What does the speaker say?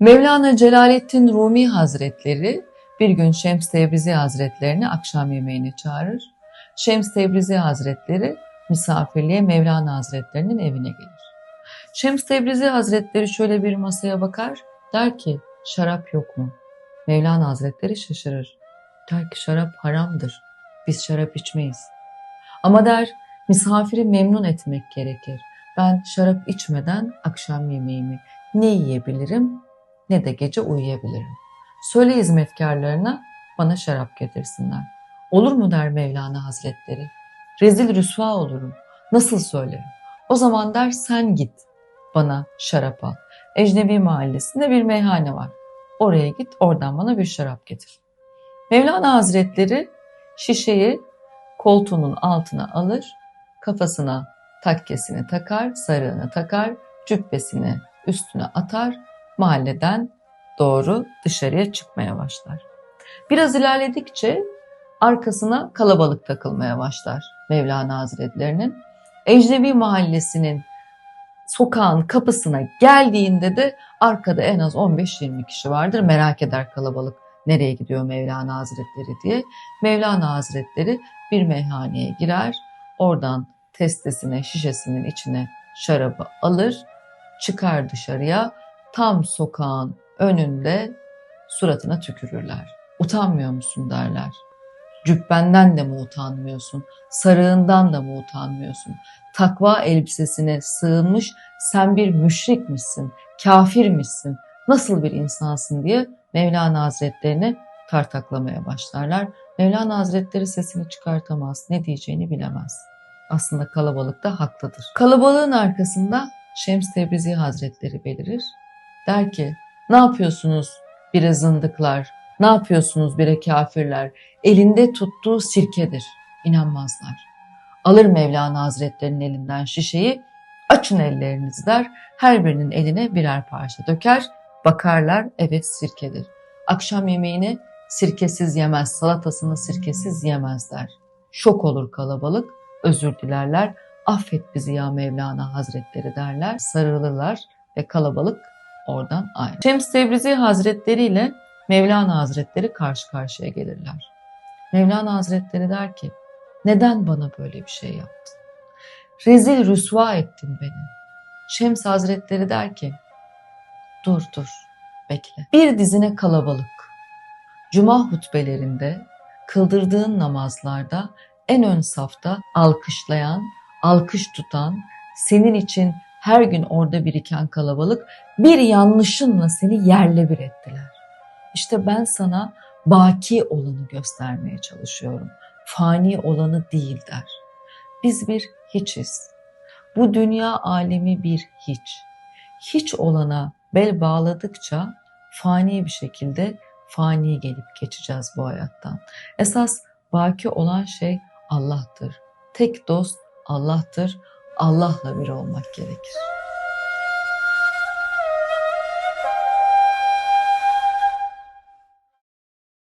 Mevlana Celaleddin Rumi Hazretleri bir gün Şems Tebrizi Hazretlerini akşam yemeğine çağırır. Şems Tebrizi Hazretleri misafirliğe Mevlana Hazretlerinin evine gelir. Şems Tebrizi Hazretleri şöyle bir masaya bakar, der ki şarap yok mu? Mevlana Hazretleri şaşırır. Der ki şarap haramdır, biz şarap içmeyiz. Ama der misafiri memnun etmek gerekir. Ben şarap içmeden akşam yemeğimi ne yiyebilirim ne de gece uyuyabilirim. Söyle hizmetkarlarına bana şarap getirsinler. Olur mu der Mevlana Hazretleri. Rezil rüsva olurum. Nasıl söylerim? O zaman der sen git bana şarap al. Ecnebi mahallesinde bir meyhane var. Oraya git oradan bana bir şarap getir. Mevlana Hazretleri şişeyi koltuğunun altına alır, kafasına takkesini takar, sarığını takar, cübbesini üstüne atar, mahalleden doğru dışarıya çıkmaya başlar. Biraz ilerledikçe arkasına kalabalık takılmaya başlar Mevlana Hazretlerinin. Ecnebi mahallesinin sokağın kapısına geldiğinde de arkada en az 15-20 kişi vardır. Merak eder kalabalık nereye gidiyor Mevlana Hazretleri diye. Mevlana Hazretleri bir meyhaneye girer. Oradan testesine, şişesinin içine şarabı alır, çıkar dışarıya. Tam sokağın önünde suratına tükürürler. Utanmıyor musun derler. Cübbenden de mi utanmıyorsun? Sarığından da mı utanmıyorsun? Takva elbisesine sığınmış sen bir müşrikmişsin, kafirmişsin, nasıl bir insansın diye Mevlana Hazretlerine tartaklamaya başlarlar. Mevlana Hazretleri sesini çıkartamaz, ne diyeceğini bilemez. Aslında kalabalık da haklıdır. Kalabalığın arkasında Şems Tebrizi Hazretleri belirir. Der ki, ne yapıyorsunuz bire zındıklar, ne yapıyorsunuz bire kafirler, elinde tuttuğu sirkedir. İnanmazlar. Alır Mevlana Hazretlerinin elinden şişeyi, açın ellerinizi der, her birinin eline birer parça döker, bakarlar evet sirkedir. Akşam yemeğini sirkesiz yemez, salatasını sirkesiz yemezler. Şok olur kalabalık, özür dilerler, affet bizi ya Mevlana Hazretleri derler, sarılırlar ve kalabalık oradan ayrı. Şems Tebrizi Hazretleri ile Mevlana Hazretleri karşı karşıya gelirler. Mevlana Hazretleri der ki, neden bana böyle bir şey yaptın? Rezil rüsva ettin beni. Şems Hazretleri der ki, dur dur, bekle. Bir dizine kalabalık. Cuma hutbelerinde, kıldırdığın namazlarda en ön safta alkışlayan, alkış tutan, senin için her gün orada biriken kalabalık bir yanlışınla seni yerle bir ettiler. İşte ben sana baki olanı göstermeye çalışıyorum. Fani olanı değil der. Biz bir hiçiz. Bu dünya alemi bir hiç. Hiç olana bel bağladıkça fani bir şekilde fani gelip geçeceğiz bu hayattan. Esas baki olan şey Allah'tır. Tek dost Allah'tır. Allah'la bir olmak gerekir.